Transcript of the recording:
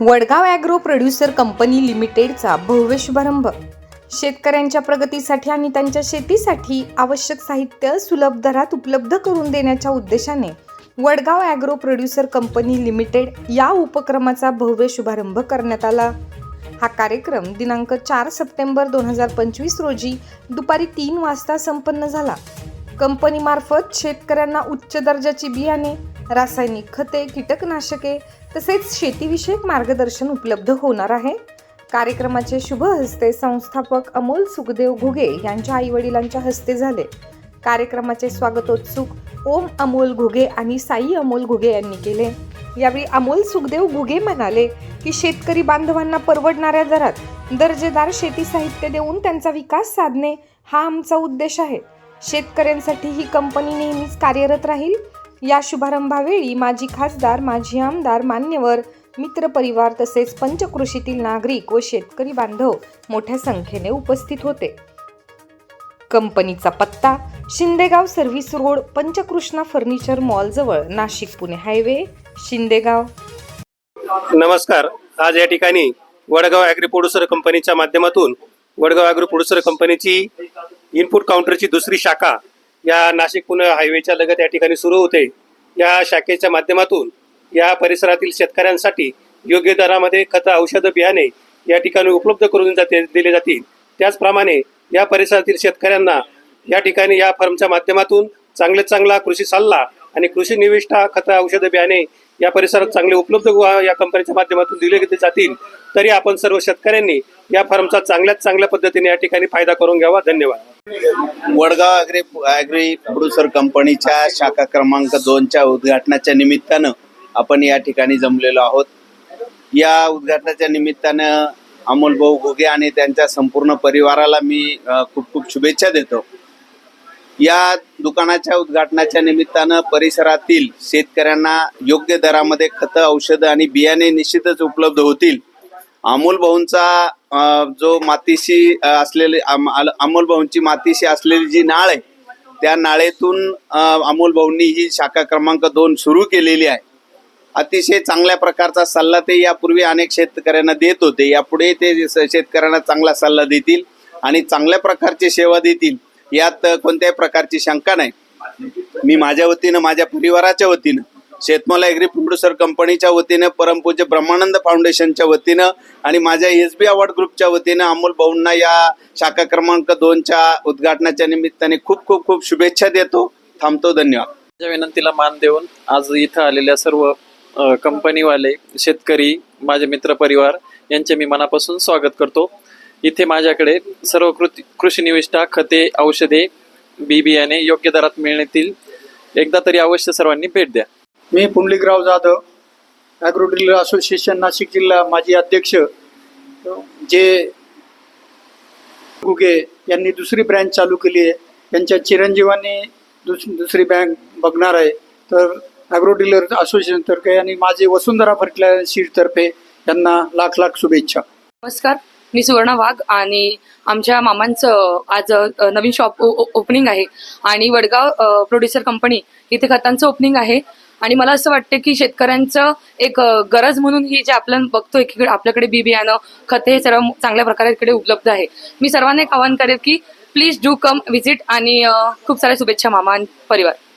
Vadgaon agro producer company लिमिटेडचा भव्य शुभारंभ. शेतकऱ्यांच्या प्रगतीसाठी आणि त्यांच्या शेतीसाठी आवश्यक साहित्य सुलभ दरात उपलब्ध करून देण्याच्या उद्देशाने Vadgaon agro producer company limited या उपक्रमाचा भव्य शुभारंभ करण्यात आला. हा कार्यक्रम दिनांक चार सप्टेंबर दोन हजार पंचवीस रोजी दुपारी तीन वाजता संपन्न झाला. कंपनीमार्फत शेतकऱ्यांना उच्च दर्जाची बियाणे रासायनिक खते कीटकनाशके तसेच शेतीविषयक मार्गदर्शन उपलब्ध होणार आहे. कार्यक्रमाचे शुभ हस्ते संस्थापक अमोल सुखदेव घुगे यांच्या आईवडिलांच्या हस्ते झाले. कार्यक्रमाचे स्वागतोत्सुक ओम अमोल घुगे आणि साई अमोल घुगे यांनी केले. यावेळी अमोल सुखदेव घुगे म्हणाले की शेतकरी बांधवांना परवडणाऱ्या दरात दर्जेदार शेती साहित्य देऊन त्यांचा विकास साधणे हा आमचा उद्देश आहे. शेतकऱ्यांसाठी ही कंपनी नेहमीच कार्यरत राहील. या शुभारंभावेळी माजी खासदार माजी आमदार मान्यवर मित्रपरिवार तसेच पंचकृषीतील नागरिक व शेतकरी बांधव मोठ्या संख्येने उपस्थित होते. कंपनीचा पत्ता Shindegaon service road Panchkrishna furniture मॉलजवळ Nashik Pune highway Shindegaon. नमस्कार. आज या ठिकाणी वडगाव ॲग्री प्रोड्युसर कंपनीच्या माध्यमातून वडगाव ॲग्री प्रोड्युसर कंपनीची इनपुट काउंटरची दुसरी शाखा या नाशिक पुणे हायवेच्या लगत या ठिकाणी सुरू होते. या शाखेच्या माध्यमातून या परिसरातील शेतकऱ्यांसाठी योग्य दरामध्ये खत औषधं बियाणे या ठिकाणी उपलब्ध करून जाते दिले जातील. त्याचप्रमाणे या परिसरातील शेतकऱ्यांना या ठिकाणी या फर्मच्या माध्यमातून चांगले चांगला कृषी सल्ला आणि कृषी निविष्ठा खत औषध बियाणे या परिसरात चांगले उपलब्ध व्हा- या कंपनीच्या माध्यमातून दिले गेले जातील तरी आपण सर्व शेतकऱ्यांनी या फर्मचा चांगल्यात चांगल्या पद्धतीने या ठिकाणी फायदा करून घ्यावा. धन्यवाद. वडगाव अग्री अग्री प्रोड्युसर कंपनीच्या शाखा क्रमांक दोनच्या उद्घाटनाच्या निमित्तानं आपण या ठिकाणी जमलेलो आहोत. या उद्घाटनाच्या निमित्तानं अमोल भाऊ घुगे आणि त्यांच्या संपूर्ण परिवाराला मी खूप खूप शुभेच्छा देतो. या दुकानाच्या उद्घाटनाच्या निमित्तानं परिसरातील शेतकऱ्यांना योग्य दरामध्ये खतं औषधं आणि बियाणे निश्चितच उपलब्ध होतील. अमोल भाऊंचा जो मातीशी असलेले असलेली अल- अमोल भाऊंची मातीशी असलेली जी नाळ आहे त्या नाळेतून अमोल भाऊंनी ही शाखा क्रमांक दोन सुरू केलेली आहे. अतिशय चांगल्या प्रकारचा सल्ला ते यापूर्वी अनेक शेतकऱ्यांना देत होते. यापुढे ते स- शेतकऱ्यांना चांगला सल्ला देतील आणि चांगल्या प्रकारची सेवा देतील. यात कोणत्याही प्रकारची शंका नाही. मी माझ्या वतीनं माझ्या परिवाराच्या वतीनं शेतमाला एग्री प्रोड्युसर कंपनीच्या वतीनं परमपूज्य ब्रह्मानंद फाउंडेशनच्या वतीनं आणि माझ्या एस बी अवॉर्ड ग्रुपच्या वतीनं अमोल भाऊंना या शाखा क्रमांक दोनच्या उद्घाटनाच्या निमित्ताने खूप खूप खूप शुभेच्छा देतो. थांबतो धन्यवाद. माझ्या विनंतीला मान देऊन आज इथं आलेल्या सर्व कंपनीवाले शेतकरी माझे मित्रपरिवार यांचे मी मनापासून स्वागत करतो. इथे माझ्याकडे सर्व कृती कृषी निविष्ठा खते औषधे बी बियाणे योग्य दरात मिळतील. एकदा तरी अवश्य सर्वांनी भेट द्या. मी Pundlikrao Jadhav agro dealer association Nashik जिल्हा माजी अध्यक्ष जे गुगे यांनी दुसरी ब्रँच चालू केली आहे. त्यांच्या चिरंजीवांनी दुस दुसरी बँक बघणार आहे. तर ॲग्रो डीलर असोसिएशनतर्फे आणि माझे वसुंधरा फर्टिलायझर सीडतर्फे यांना लाख लाख शुभेच्छा. नमस्कार. मी सुवर्णा वाघ आणि आमच्या मामांचं आज नवीन शॉप ओपनिंग आहे. आणि वडगाव प्रोड्युसर कंपनी इथे खतांचं ओपनिंग आहे. आणि मला असं वाटतं की शेतकऱ्यांचं एक गरज म्हणून ही जे आपण बघतोय की आपल्याकडे बी बियाणं खते हे सर्व चांगल्या प्रकारे इकडे उपलब्ध आहे. मी सर्वांना एक आवाहन करेल की प्लीज डू कम व्हिजिट आणि खूप साऱ्या शुभेच्छा मामा आणि परिवार.